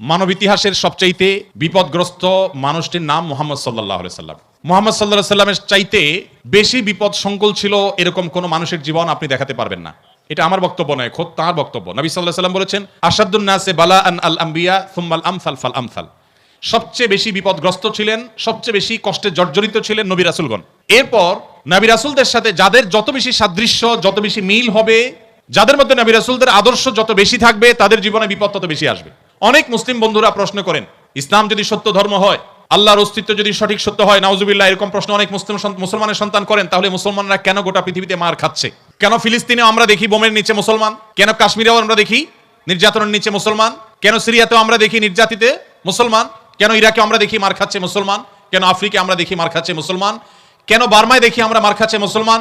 মানব ইতিহাসের সবচাইতে বিপদগ্রস্ত মানুষটির নাম মোহাম্মদ সাল্লাহ সাল্লাম। মোহাম্মদ সাল্লাহ সাল্লামের চাইতে বেশি বিপদ সংকুল ছিল এরকম কোন মানুষের জীবন আপনি দেখাতে পারবেন না। এটা আমার বক্তব্য নয়, খোদ তাঁর বক্তব্য। নবী সাল্লাহ সাল্লাম বলেছেন আসাদুন্নাসে বালা আন আল আম্বিয়া থুম্মাল আমসাল ফাল আমসাল। সবচেয়ে বেশি বিপদগ্রস্ত ছিলেন, সবচেয়ে বেশি কষ্টে জর্জরিত ছিলেন নবী রাসুলগণ। এরপর নবী রাসুলদের সাথে যাদের যত বেশি সাদৃশ্য, যত বেশি মিল হবে, যাদের মধ্যে নবী রাসুলদের আদর্শ যত বেশি থাকবে, তাদের জীবনে বিপদ তত বেশি আসবে। অনেক মুসলিম বন্ধুরা প্রশ্ন করেন, ইসলাম যদি সত্য ধর্ম হয়, আল্লাহর অস্তিত্ব যদি সঠিক সত্য হয়, নাউজুবিল্লাহ, এরকম প্রশ্ন অনেক মুসলিম মুসলমানের সন্তান করেন, তাহলে মুসলমানরা কেন গোটা পৃথিবীতে মার খাচ্ছে? কেন ফিলিস্তিনেও আমরা দেখি বোমের নিচে মুসলমান? কেন কাশ্মীরেও আমরা দেখি নির্যাতনের নিচে মুসলমান? কেন সিরিয়াতেও আমরা দেখি নির্যাতিতে মুসলমান? কেন ইরাকে আমরা দেখি মার খাচ্ছে মুসলমান? কেন আফ্রিকা আমরা দেখি মার খাচ্ছে মুসলমান? কেন বার্মায় দেখি আমরা মার খাচ্ছে মুসলমান?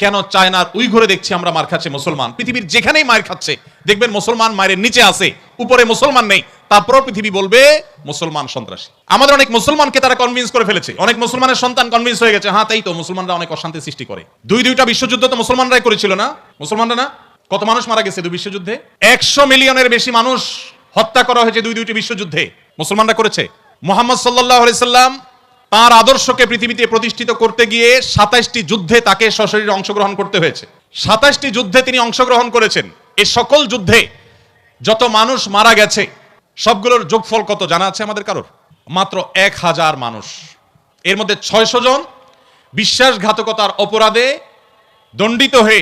কেন চায়নার উই উইঘুরে দেখছি আমরা মার খাচ্ছে মুসলমান? পৃথিবীর যেখানেই মার খাচ্ছে, দেখবেন মুসলমান মায়ের নিচে আছে, উপরে মুসলমান নেই তারপর পৃথিবী বলবে মুসলমান সন্ত্রাসী। আমাদের অনেক মুসলমানকে তারা কনভিন্স করে ফেলেছে। অনেক মুসলমানের সন্তান কনভিন্স হয়ে গেছে হ্যাঁ তাই তো, মুসলমানরা অনেক অশান্তি সৃষ্টি করে। দুই দুইটা বিশ্বযুদ্ধ তো মুসলমানরাই করেছিল না? মুসলমানরা না? কত মানুষ মারা গেছে দুই বিশ্বযুদ্ধে? একশো মিলিয়নের বেশি মানুষ হত্যা করা হয়েছে দুই দুইটি বিশ্বযুদ্ধে। মুসলমানরা করেছে। মোহাম্মদ সাল্লাহ সাল্লাম তার আদর্শকে পৃথিবীতে প্রতিষ্ঠিত করতে গিয়ে সাতাইশটি যুদ্ধে তাকে সশরীরে অংশগ্রহণ করতে হয়েছে। সাতাইশটি যুদ্ধে তিনি অংশগ্রহণ করেছেন। এই সকল যুদ্ধে যত মানুষ মারা গেছে, সবগুলোর যোগফল কত জানা আছে আমাদের কারোর? মাত্র এক হাজার মানুষ। এর মধ্যে ছয়শো জন বিশ্বাসঘাতকতার অপরাধে দণ্ডিত হয়ে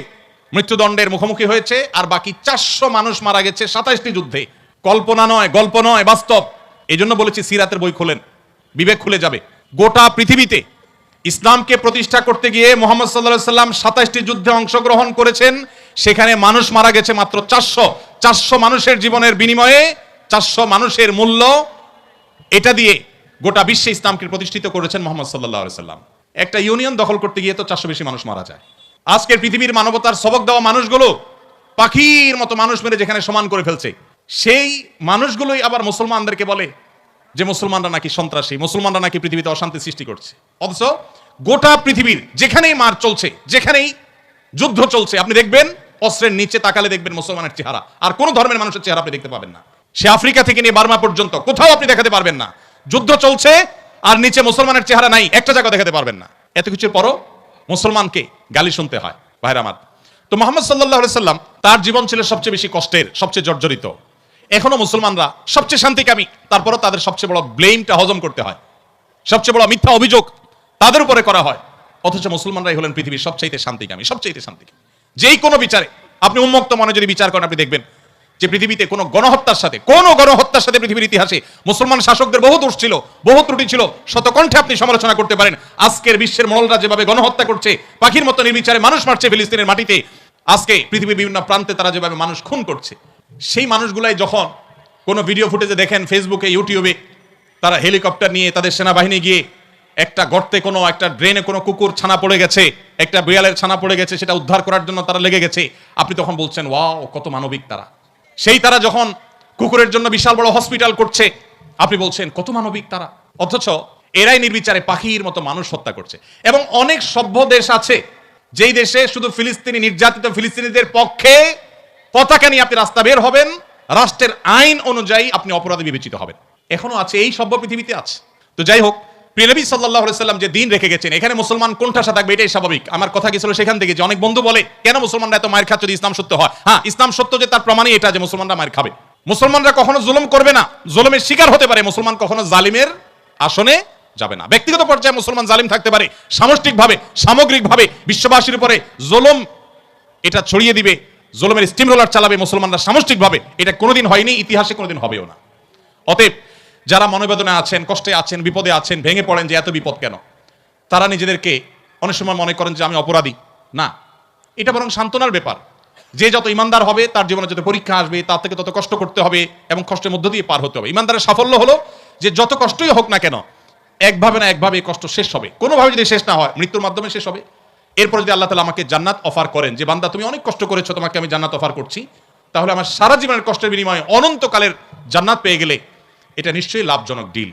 মৃত্যুদণ্ডের মুখোমুখি হয়েছে, আর বাকি চারশো মানুষ মারা গেছে সাতাইশটি যুদ্ধে। কল্পনা নয়, গল্প নয়, বাস্তব। এই জন্য বলেছি, সিরাতের বই খোলেন। বিবেক খুলে যাবে। গোটা পৃথিবীতে ইসলামকে প্রতিষ্ঠা করতে গিয়ে মোহাম্মদ সাল্লাহ সাল্লাম সাতাইশটি যুদ্ধে অংশগ্রহণ করেছেন, সেখানে মানুষ মারা গেছে মাত্র চারশো। চারশো মানুষের জীবনের বিনিময়ে চারশো মানুষের মূল্য এটা দিয়ে গোটা বিশ্বে ইসলামকে প্রতিষ্ঠিত করেছেন মোহাম্মদ সাল্লাহ সাল্লাম। একটা ইউনিয়ন দখল করতে গিয়ে তো চারশো বেশি মানুষ মারা যায়। আজকের পৃথিবীর মানবতার সবক দেওয়া মানুষগুলো পাখির মতো মানুষ মেরে যেখানে সমান করে ফেলছে, সেই মানুষগুলোই আবার মুসলমানদেরকে বলে যে মুসলমানরা নাকি সন্ত্রাসী, মুসলমানরা নাকি পৃথিবীতে অশান্তি সৃষ্টি করছে। অথচ গোটা পৃথিবীর যেখানেই মার চলছে, যেখানেই যুদ্ধ চলছে, আপনি দেখবেন, অস্ত্রের নিচে তাকালে দেখবেন মুসলমানের চেহারা। আর কোন ধর্মের মানুষের চেহারা আপনি দেখতে পাবেন না। সে আফ্রিকা থেকে নিয়ে বার্মা পর্যন্ত কোথাও আপনি দেখাতে পারবেন না। যুদ্ধ চলছে, আর নিচে মুসলমানের চেহারা নাই, একটা জায়গা দেখাতে পারবেন না। এত কিছুর পরও মুসলমানকে গালি শুনতে হয়, ভাইরা আমার। তো মোহাম্মদ সাল্লাহ সাল্লাম, তার জীবন ছিল সবচেয়ে বেশি কষ্টের, সবচেয়ে জর্জরিত। এখনও মুসলমানরা সবচেয়ে শান্তিকামী তারপরও তাদের সবচেয়ে বড় ব্লেমটা হজম করতে হয়। সবচেয়ে বড় মিথ্যা অভিযোগ তাদের উপরে করা হয়। অথচ মুসলমানরাই হলেন পৃথিবীর সবচাইতে শান্তিকামী সবচাইতে শান্তিকামী যেই কোনো বিচারে, আপনি উন্মুক্ত মনে যদি বিচার করেন, আপনি দেখবেন যে পৃথিবীতে কোনো গণহত্যার সাথে, কোনো গণহত্যার সাথে পৃথিবীর ইতিহাসে মুসলমান শাসকদের বহু দোষ ছিল, বহু ত্রুটি ছিল, শতকণ্ঠে আপনি সমালোচনা করতে পারেন, আজকের বিশ্বের মহলরা যেভাবে গণহত্যা করছে, পাখির মতো নির্বিচারে মানুষ মারছে ফিলিস্তিনের মাটিতে, আজকে পৃথিবীর বিভিন্ন প্রান্তে তারা যেভাবে মানুষ খুন করছে সেই মানুষগুলাই যখন কোনো ভিডিও ফুটেজে দেখেন ফেসবুকে ইউটিউবে তারা হেলিকপ্টার নিয়ে তাদের সেনাবাহিনী গিয়ে একটা গর্তে কোনো, একটা ড্রেনে কোনো কুকুর ছানা পড়ে গেছে, একটা বিড়ালের ছানা পড়ে গেছে, সেটা উদ্ধার করার জন্য তারা লেগে গেছে, আপনি তখন বলছেন, ওয়াও, কত মানবিক তারা। সেই তারা যখন কুকুরের জন্য বিশাল বড় হসপিটাল করছে, আপনি বলছেন, কত মানবিক তারা? অথচ এরাই নির্বিচারে পাখির মতো মানুষ হত্যা করছে। এবং অনেক সভ্য দেশ আছে, যেই দেশে শুধু ফিলিস্তিনি নির্যাতিত ফিলিস্তিনিদের পক্ষে পতাকা নিয়ে আপনি রাস্তা বের হবেন, রাষ্ট্রের আইন অনুযায়ী আপনি অপরাধী বিবেচিত হবেন। এখনও আছে, এই সভ্য পৃথিবীতে আছে। তো যাই হোক প্রিয়নবী সাল্লাহ সাল্লাম যে দিন রেখে গেছেন, এখানে মুসলমান কোনঠাসা থাকবে, এটাই স্বাভাবিক। আমার কথা গেছিল সেখান থেকে যে অনেক বন্ধু বলে, কেন মুসলমানরা এত মায়ের খাচ্ছে যদি ইসলাম সত্য হয়? হ্যাঁ ইসলাম সত্য যে তার প্রমাণই এটা যে মুসলমানরা মায়ের খাবে। মুসলমানরা কখনো জুলুম করবে না। জুলুমের শিকার হতে পারে, মুসলমান কখনো জালিমের আসনে যাবে না। ব্যক্তিগত পর্যায়ে মুসলমান জালিম থাকতে পারে, সামষ্টিকভাবে, সামগ্রিকভাবে, বিশ্ববাসীর উপরে জুলুম এটা ছড়িয়ে দিবে। জুলুমের স্টিম রোলার চালাবে, মুসলমানরা সামষ্টিকভাবে। এটা কোনোদিন হয়নি, ইতিহাসে কোনোদিন হবেও না। অতএব, যারা মনোবেদনে আছেন, কষ্টে আছেন, বিপদে আছেন, ভেঙে পড়েন যে এত বিপদ কেন? তারা নিজেদেরকে অনেক সময় মনে করেন যে আমি অপরাধী। না। এটা বরং সান্ত্বনার ব্যাপার। যে যত ইমানদার হবে, তার জীবনে যত পরীক্ষা আসবে, তার থেকে তত কষ্ট করতে হবে এবং কষ্টের মধ্য দিয়ে পার হতে হবে। ইমানদারের সাফল্য হলো যে যত কষ্টই হোক না কেন, একভাবে না একভাবে কষ্ট শেষ হবে। কোনোভাবে যদি শেষ না হয়, মৃত্যুর মাধ্যমে শেষ হবে। এরপর যদি আল্লাহ তালা আমাকে জান্নাত অফার করেন, যে বান্দা তুমি অনেক কষ্ট করেছ, তোমাকে আমি জান্নাত অফার করছি, তাহলে আমার সারা জীবনের কষ্টের বিনিময়ে অনন্তকালের জান্নাত পেয়ে গেলে এটা নিশ্চয়ই লাভজনক ডিল